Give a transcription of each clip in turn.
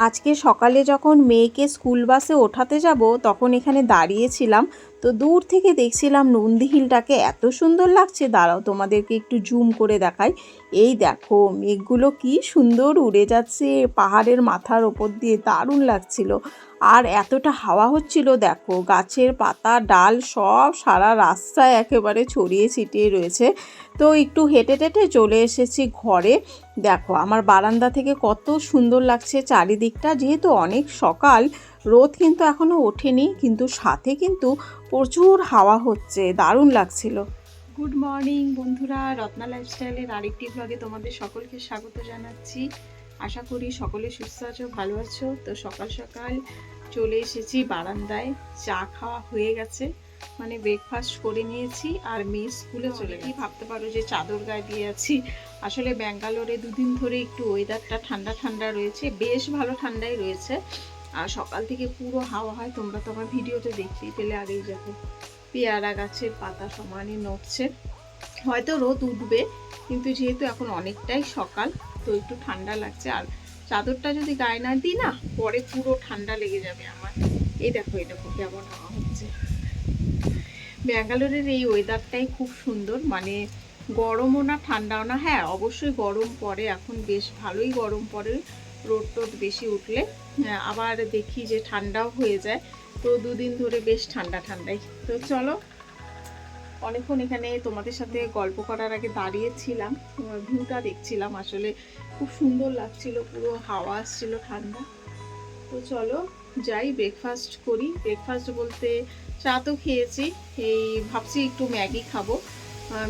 আজকে সকালে যখন মেয়েকে স্কুল বাসে ওঠাতে যাব তখন এখানে দাঁড়িয়েছিলাম তো দূর থেকে দেখছিলাম নন্দী হিলটাকে এত সুন্দর লাগছে। দাঁড়াও, তোমাদেরকে একটু জুম করে দেখাই। এই দেখো, মেঘগুলো কি সুন্দর উড়ে যাচ্ছে। পাহাড়ের মাথার ওপর দিয়ে দারুণ লাগছিল। আর এতটা হাওয়া হচ্ছিল, দেখো, গাছের পাতা, ডাল সব সারা রাস্তায় একেবারে ছড়িয়ে ছিটিয়ে রয়েছে। তো একটু হেঁটে টেটে চলে এসেছি ঘরে। দেখো, আমার বারান্দা থেকে কত সুন্দর লাগছে চারিদিকটা। যেহেতু অনেক সকাল রোদ কিন্তু এখনও ওঠেনি কিন্তু সাথে কিন্তু প্রচুর হাওয়া হচ্ছে দারুণ লাগছিল। গুড মর্নিং বন্ধুরা রত্না লাইফস্টাইলের আরেকটি ব্লগে তোমাদের সকলকে স্বাগত জানাচ্ছি। আশা করি সকলে সুস্থ আছো ভালো আছো। তো সকাল সকাল চলে এসেছি বারান্দায় চা খাওয়া হয়ে গেছে। মানে ব্রেকফাস্ট করে নিয়েছি আর মেয়ে স্কুলে চলে গেছি। ভাবতে পারো যে চাদর গায়ে দিয়ে আছি। আসলে ব্যাঙ্গালোরে দুদিন ধরে একটু ওয়েদারটা ঠান্ডা ঠান্ডা রয়েছে বেশ ভালো ঠান্ডাই রয়েছে। আর সকাল থেকে পুরো হাওয়া হয়, তোমরা তো আমার ভিডিওতে দেখতেই পেলে আগেই যাবে পেয়ারা গাছের পাতা সমানই নড়ছে। হয়তো রোদ উঠবে, কিন্তু যেহেতু এখন অনেকটাই সকাল, তো একটু ঠান্ডা লাগছে। আর চাদরটা যদি গায়ে না দিই না, পরে পুরো ঠান্ডা লেগে যাবে আমার। এই দেখো এই দেখো কেমন হাওয়া হচ্ছে। ব্যাঙ্গালোরের এই ওয়েদারটাই খুব সুন্দর মানে গরমও না, ঠান্ডাও না। হ্যাঁ অবশ্যই গরম পড়ে, এখন বেশ ভালোই গরম পড়ে। রোদ টোদ বেশি উঠলে আহ, আবার দেখি যে ঠান্ডাও হয়ে যায়। তো দুদিন ধরে বেশ ঠান্ডা ঠান্ডাই। তো চলো অনেকক্ষণ এখানে তোমাদের সাথে গল্প করার আগে দাঁড়িয়েছিলাম। ভিউটা দেখছিলাম আসলে। খুব সুন্দর লাগছিল পুরো হাওয়া আসছিল ঠান্ডা। তো চলো যাই ব্রেকফাস্ট করি। ব্রেকফাস্ট বলতে চা তো খেয়েছি এই ভাবছি একটু ম্যাগি খাব।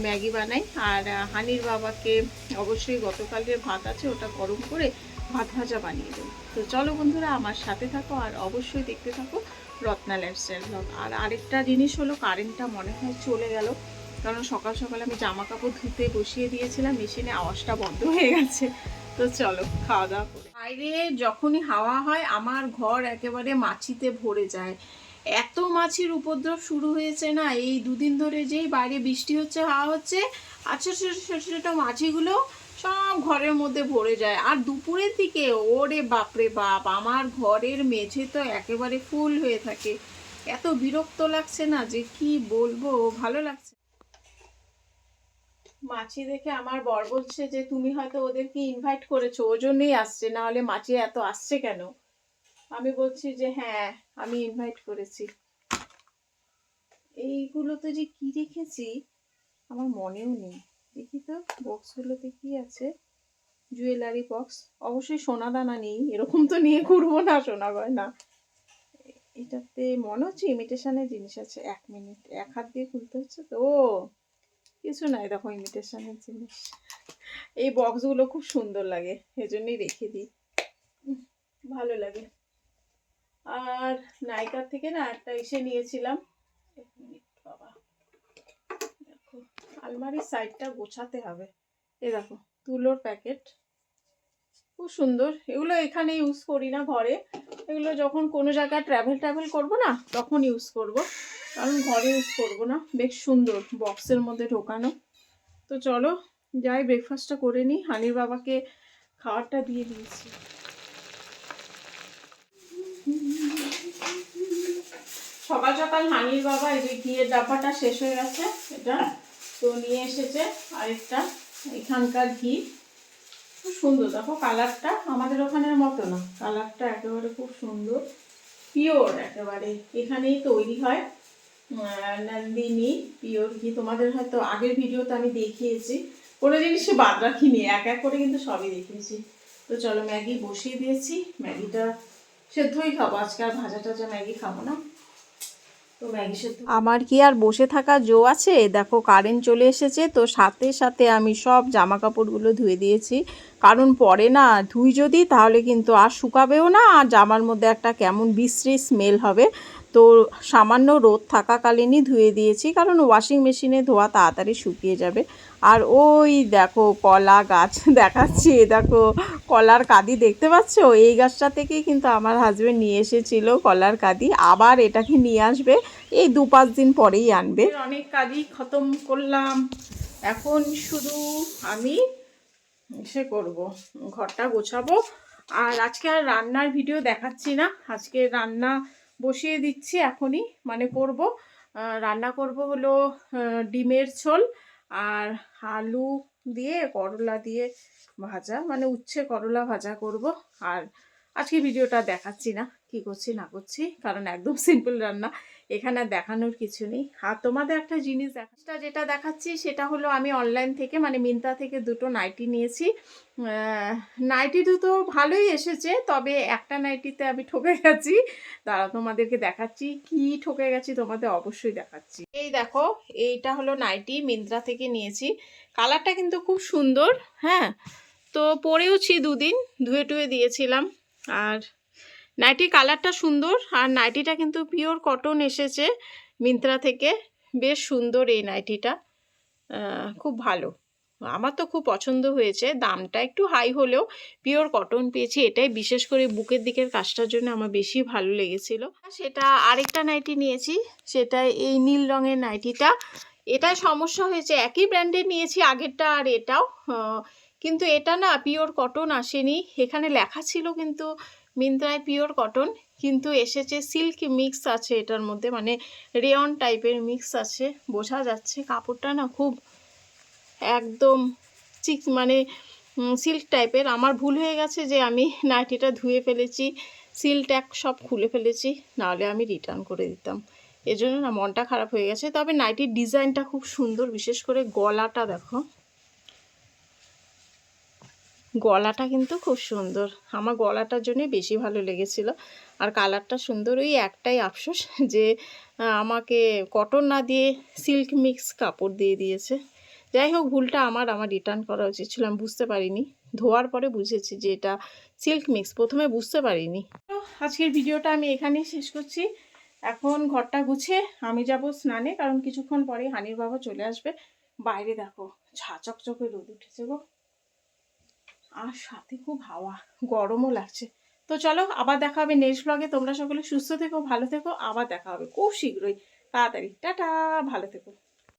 ম্যাগি বানাই। আর হানির বাবাকে অবশ্যই গতকালের ভাত আছে, ওটা গরম করে ভাত ভাজা বানিয়ে দেবো। তো চলো বন্ধুরা, আমার সাথে থাকো আর অবশ্যই দেখতে থাকো রত্না লাইফস্টাইল ব্লগ আর আরেকটা জিনিস হলো কারেন্টটা মনে হয় চলে গেল। কারণ সকাল সকাল আমি জামা কাপড় ধুতে বসিয়ে দিয়েছিলাম, মেশিনে আওয়াজটা বন্ধ হয়ে গেছে। তো চলো খাওয়া দাওয়া করে। বাইরে যখনই হাওয়া হয়, আমার ঘর একেবারে মাছিতে ভরে যায়। এত মাছির উপদ্রব শুরু হয়েছে না? এই দুদিন ধরে যেই বাইরে বৃষ্টি হচ্ছে, হাওয়া হচ্ছে, আর ছোট ছোট ছোট মাছিগুলো সব ঘরের মধ্যে ভরে যায়। আর দুপুরের দিকে, ওরে বাপরে বাপ, আমার ঘরের মেঝে তো একেবারে ফুল হয়ে থাকে। এত বিরক্ত লাগছে না যে কি বলব? ভালো লাগছে মাছি দেখে আমার বর বলছে যে, তুমি হয়তো ওদেরকে ইনভাইট করেছ ওই জন্যই আসছে, না হলে মাছি এত আসছে কেন? আমি বলছি যে হ্যাঁ আমি ইনভাইট করেছি। এইগুলোতে যে কি রেখেছি আমার মনেও নেই। দেখি তো বক্সগুলোতে কি আছে? জুয়েলারি বক্স অবশ্যই সোনা দানা নেই, এরকম তো নিয়ে ঘুরবো না সোনা গয়না। এটাতে মনে হচ্ছে ইমিটেশনের জিনিস আছে। এক মিনিট এক হাত দিয়ে খুলতে হচ্ছে তো? কিছু নাই, দেখো ইমিটেশনের জিনিস। এই বক্সগুলো খুব সুন্দর লাগে, এজন্যই রেখে দিই। ভালো লাগে। আর নাইকার থেকে না একটা এসে নিয়েছিলাম। বাবা। আলমারির সাইডটা গোছাতে হবে। এ দেখো, তুলোর প্যাকেট। খুব সুন্দর। এগুলো এখানে ইউজ করি না ঘরে। এগুলো যখন কোনো জায়গায় ট্রাভেল ট্রাভেল করব না, তখন ইউজ করব। কারণ ঘরে ইউজ করব না। বেশ সুন্দর বক্সের মধ্যে ঢোকানো। তো চলো, যাই ব্রেকফাস্টটা করে নিই। হানির বাবাকে খাবারটা দিয়ে দিয়েছি। সকাল সকাল হানির বাবা এই যে ঘিয়ের ডাব্বাটা শেষ হয়ে গেছে, এটা তো নিয়ে এসেছে আরেকটা, এখানকার ঘি। খুব সুন্দর, দেখো কালারটা আমাদের ওখানের মতো না। কালারটা একেবারে খুব সুন্দর পিওর একেবারে। এখানেই তৈরি হয় নন্দিনী পিওর ঘি। তোমাদের হয়তো আগের ভিডিওতে আমি দেখিয়েছি, কোনো জিনিসে বাদ রাখিনি, এক এক করে কিন্তু সবই দেখিয়েছি। তো চলো ম্যাগি বসিয়ে দিয়েছি, ম্যাগিটা সেদ্ধই খাব। আজকে আর ভাজা টাজা ম্যাগি খাব না। আমার কি আর বসে থাকা জো আছে? দেখো, কারেন্ট চলে এসেছে, তো সাথে সাথে আমি সব জামা কাপড়গুলো ধুয়ে দিয়েছি। কারণ পরে না, ধুই যদি, তাহলে কিন্তু আর শুকাবেও না, আর জামার মধ্যে একটা কেমন বিশ্রী স্মেল হবে। তো সামান্য রোদ থাকাকালীনই ধুয়ে দিয়েছি, কারণ ওয়াশিং মেশিনে ধোয়া তাড়াতাড়ি শুকিয়ে যাবে। আর ওই দেখো কলা গাছ দেখাচ্ছি, দেখো কলার কাদি দেখতে পাচ্ছ? এই গাছটা থেকেই কিন্তু আমার হাজব্যান্ড নিয়ে এসেছিল কলার কাদি, আবার এটাকে নিয়ে আসবে, এই দু পাঁচ দিন পরেই আনবে। অনেক কাজই খতম করলাম। এখন শুধু আমি সে করব, ঘরটা গোছাবো। আর আজকে আর রান্নার ভিডিও দেখাচ্ছি না। আজকে রান্না বসিয়ে দিচ্ছি এখনই। মানে করব রান্না করব হলো ডিমের ঝোল আর আলু দিয়ে, করলা দিয়ে ভাজা। মানে উচ্ছে করলা ভাজা করব। আর আজকে ভিডিওটা দেখাচ্ছি না, কি করছি না করছি, কারণ একদম সিম্পল রান্না। এখানে দেখানোর কিছু নেই। আর তোমাদের একটা জিনিস দেখাটা যেটা দেখাচ্ছি, সেটা হলো আমি অনলাইন থেকে মানে মিন্ত্রা থেকে দুটো নাইটি নিয়েছি। নাইটি দুটো ভালোই এসেছে, তবে একটা নাইটিতে আমি ঠকে গেছি। তারা তোমাদেরকে দেখাচ্ছি। কি ঠকে গেছি তোমাদের অবশ্যই দেখাচ্ছি। এই দেখো, এইটা হলো নাইটি মিন্ত্রা থেকে নিয়েছি। কালারটা কিন্তু খুব সুন্দর হ্যাঁ? তো পরেওছি দুদিন, ধুয়ে টুয়ে দিয়েছিলাম। আর নাইটির কালারটা সুন্দর আর নাইটিটা কিন্তু পিওর কটন এসেছে মিন্ত্রা থেকে। বেশ সুন্দর এই নাইটিটা খুব ভালো। আমার তো খুব পছন্দ হয়েছে। দামটা একটু হাই হলেও পিওর কটন পেয়েছি। এটাই বিশেষ করে বুকের দিকের কাজটার জন্য আমার বেশি ভালো লেগেছিল। সেটা আরেকটা নাইটি নিয়েছি। সেটা এই নীল রঙের নাইটিটা এটাই সমস্যা হয়েছে। একই ব্র্যান্ডের নিয়েছি আগেরটা আর এটাও। কিন্তু এটা না পিওর কটন আসেনি। এখানে লেখা ছিল কিন্তু মিন্ত্রায় পিওর কটন কিন্তু এসেছে সিল্ক মিক্স আছে এটার মধ্যে মানে রেয়ন টাইপের মিক্স আছে, বোঝা যাচ্ছে কাপড়টা না খুব একদম চিক মানে সিল্ক টাইপের আমার ভুল হয়ে গেছে যে আমি নাইটিটা ধুয়ে ফেলেছি সিল ট্যাগ সব খুলে ফেলেছি, নাহলে আমি রিটার্ন করে দিতাম। এজন্য না মনটা খারাপ হয়ে গেছে। তবে নাইটির ডিজাইনটা খুব সুন্দর, বিশেষ করে গলাটা দেখো। গলাটা কিন্তু খুব সুন্দর। আমার গলাটার জন্য বেশি ভালো লেগেছিল। আর কালারটা সুন্দর ওই একটাই আফসোস যে আমাকে কটন না দিয়ে সিল্ক মিক্স কাপড় দিয়ে দিয়েছে। যাই হোক, ভুলটা আমার আমার রিটার্ন করা উচিত ছিল। আমি বুঝতে পারিনি। ধোয়ার পরে বুঝেছি যে, এটা সিল্ক মিক্স প্রথমে বুঝতে পারিনি। তো আজকের ভিডিওটা আমি এখানেই শেষ করছি। এখন ঘরটা গুছিয়ে আমি যাব স্নানে, কারণ কিছুক্ষণ পরে হানির বাবা চলে আসবে। বাইরে দেখো ঝা চকচকে রোদ উঠেছে গো। আর সাথে খুব হাওয়া, গরমও লাগছে। তো চলো, আবার দেখা হবে নেক্সট ব্লগে তোমরা সকলে সুস্থ থেকো, ভালো থেকো। আবার দেখা হবে খুব শীঘ্রই। তাড়াতাড়ি। টাটা, ভালো থেকো।